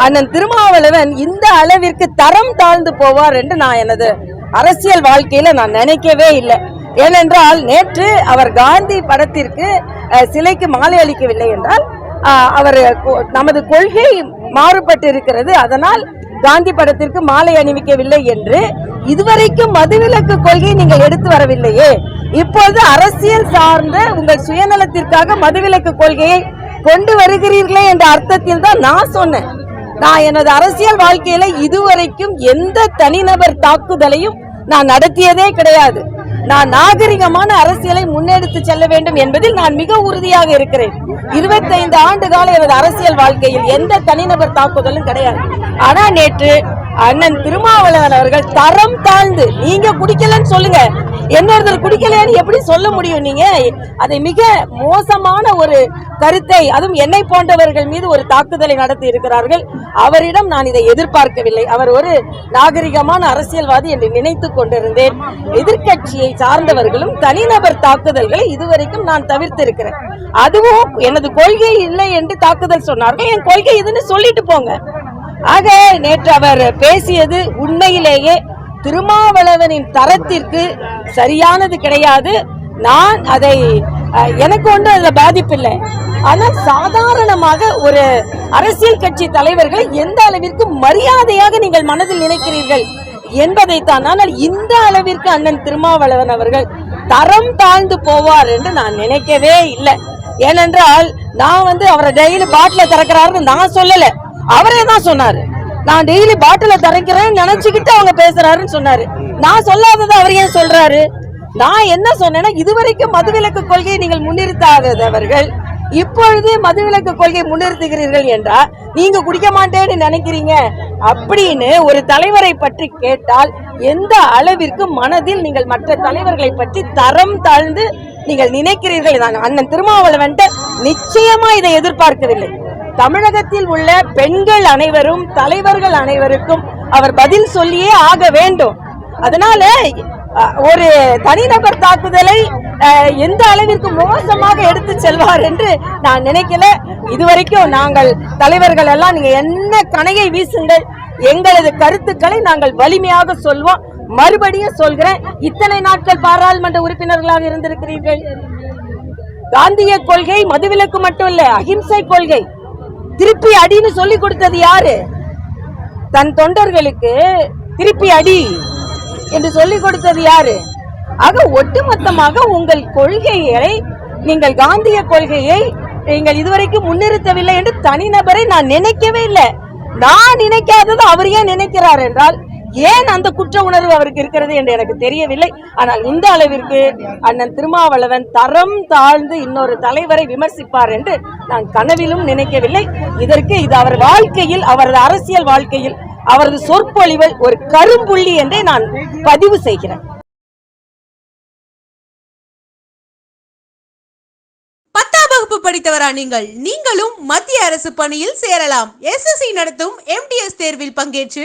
அண்ணன் திருமாவளவன் இந்த அளவிற்கு தரம் தாழ்ந்து போவார் என்று நான் எனது அரசியல் வாழ்க்கையில நான் நினைக்கவே இல்லை. ஏனென்றால் நேற்று அவர் காந்தி படத்திற்கு சிலைக்கு மாலை அளிக்கவில்லை என்றால் அவர் கொ- நமது கொள்கை மாறுபட்டு இருக்கிறது அதனால் காந்தி படத்திற்கு மாலை அணிவிக்கவில்லை என்று இதுவரைக்கும் மதுவிலக்கு கொள்கை நீங்கள் எடுத்து வரவில்லையே. இப்பொழுது அரசியல் சார்ந்த உங்கள் சுயநலத்திற்காக மதுவிலக்கு கொள்கையை கொண்டு வருகிறீர்களே என்ற அர்த்தத்தில் தான் நான் சொன்னேன். நான் எனது அரசியல் வாழ்க்கையில இதுவரைக்கும் எந்த தனிநபர் தாக்குதலையும் நான் நடத்தியதே கிடையாது. நான் நாகரிகமான அரசியலை முன்னெடுத்து செல்ல வேண்டும் என்பதில் நான் மிக உறுதியாக இருக்கிறேன். இருபத்தைந்து ஆண்டு கால எனது அரசியல் வாழ்க்கையில் எந்த தனிநபர் தாக்குதலும் கிடையாது. ஆனா நேற்று அண்ணன் திருமாவளவன் அவர்கள் தரம் தாழ்ந்து நீங்க குடிக்கலன்னு சொல்லுங்க. இன்னொருத்தர் குடிக்கலையான்னு எப்படி சொல்ல முடியும் நீங்க? அதை மிக மோசமான ஒரு கருத்தை அதுவும் என்னை போன்றவர்கள் மீது ஒரு தாக்குதலை நடத்தி இருக்கிறார்கள். அவரிடம் நான் இதை எதிர்பார்க்கவில்லை. அவர் ஒரு நாகரிகமான அரசியல்வாதி என்று நினைத்துக் கொண்டிருந்தேன். எதிர்க்கட்சியை சார்ந்தவர்களும் தனிநபர் தாக்குதல்களை இதுவரைக்கும் நான் தவிர்த்திருக்கிறேன். அதுவும் எனது கொள்கை இல்லை என்று தாக்குதல் சொன்னார்கள். என் கொள்கை இதுன்னு சொல்லிட்டு போங்க. ஆக நேற்று அவர் பேசியது உண்மையிலேயே திருமாவளவனின் தரத்திற்கு சரியானது கிடையாது. நான் அதை எனக்கு ஒன்றும் அதில் பாதிப்பில்லை ஆனால் சாதாரணமாக ஒரு அரசியல் கட்சி தலைவர்களை எந்த அளவிற்கு மரியாதையாக நீங்கள் மனதில் நினைக்கிறீர்கள் என்பதைத்தான். ஆனால் இந்த அளவிற்கு அண்ணன் திருமாவளவன் அவர்கள் தரம் தாழ்ந்து போவார் என்று நான் நினைக்கவே இல்லை. ஏனென்றால் நான் வந்து அவரை டெய்லி பாட்டில திறக்கிறாருன்னு நான் சொல்லல. அவரே தான் சொன்னாரு. நான் டெய்லி பாட்டில திறக்கிறேன்னு நினைச்சுக்கிட்டு அவங்க பேசுறாருன்னு சொன்னாரு. நான் சொல்லாததை அவர் ஏன் சொல்றாரு? நான் என்ன சொன்னேன்னா இதுவரைக்கும் மதுவிலக்கு கொள்கையை நீங்கள் முன்னிறுத்தாதவர்கள் இப்பொழுது மதுவிலக்கு கொள்கை முன்னிறுத்துகிறீர்கள் என்றால் நீங்க குடிக்க மாட்டேன்னு நினைக்கிறீங்க அப்படின்னு ஒரு தலைவரை பற்றி கேட்டால் எந்த அளவிற்கு மனதில் நீங்கள் மற்ற தலைவர்களை பற்றி தரம் தாழ்ந்து நீங்கள் நினைக்கிறீர்கள் நான் அண்ணன் திருமாவளவன்ட்ட நிச்சயமா இதை எதிர்பார்க்கவில்லை. தமிழகத்தில் உள்ள பெண்கள் அனைவரும் தலைவர்கள் அனைவருக்கும் அவர் பதில் சொல்லியே ஆக வேண்டும். அதனால ஒரு தனிநபர் தாக்குதலை எந்த அளவிற்கு மோசமாக எடுத்து செல்வார் என்று நான் நினைக்கல. இதுவரைக்கும் நாங்கள் தலைவர்கள் எல்லாம் நீங்க என்ன கணையை வீசுங்கள் எங்களது கருத்துக்களை நாங்கள் வலிமையாக சொல்வோம். மறுபடியும் சொல்கிறேன் இத்தனை நாட்கள் பாராளுமன்ற உறுப்பினர்களாக இருந்திருக்கிறீர்கள். காந்திய கொள்கை மதுவிலக்கு மட்டும் இல்ல அஹிம்சை கொள்கை. திருப்பி அடின்னு சொல்லி கொடுத்தது யாரு? தன் தொண்டர்களுக்கு திருப்பி அடி என்று சொல்லி கொடுத்தது யாரு? ஆக ஒட்டுமொத்தமாக உங்கள் கொள்கைகளை நீங்கள் காந்திய கொள்கையை நீங்கள் இதுவரைக்கும் முன்னிறுத்தவில்லை என்று தனிநபரை நான் நினைக்கவே இல்லை. நான் நினைக்காதது அவர் ஏன் நினைக்கிறார் என்றால் ஏன் அந்த குற்ற உணர்வு அவருக்கு இருக்கிறது என்று எனக்கு தெரியவில்லை. ஆனால் இந்த அளவிற்கு அண்ணன் திருமாவளவன் தரம் தாழ்ந்து இன்னொரு தலைவரை விமர்சிப்பார் என்று நான் கனவிலும் நினைக்கவில்லை. இதற்கு இது அவர் வாழ்க்கையில் அவரது அரசியல் வாழ்க்கையில் அவரது சொற்பொழிவை ஒரு கரும்புள்ளி என்றே நான் பதிவு செய்கிறேன். பத்தாம் வகுப்பு படித்தவரா நீங்கள்? நீங்களும் மத்திய அரசு பணியில் சேரலாம். எஸ்எஸ்சி நடத்தும் எம்டிஎஸ் தேர்வில் பங்கேற்று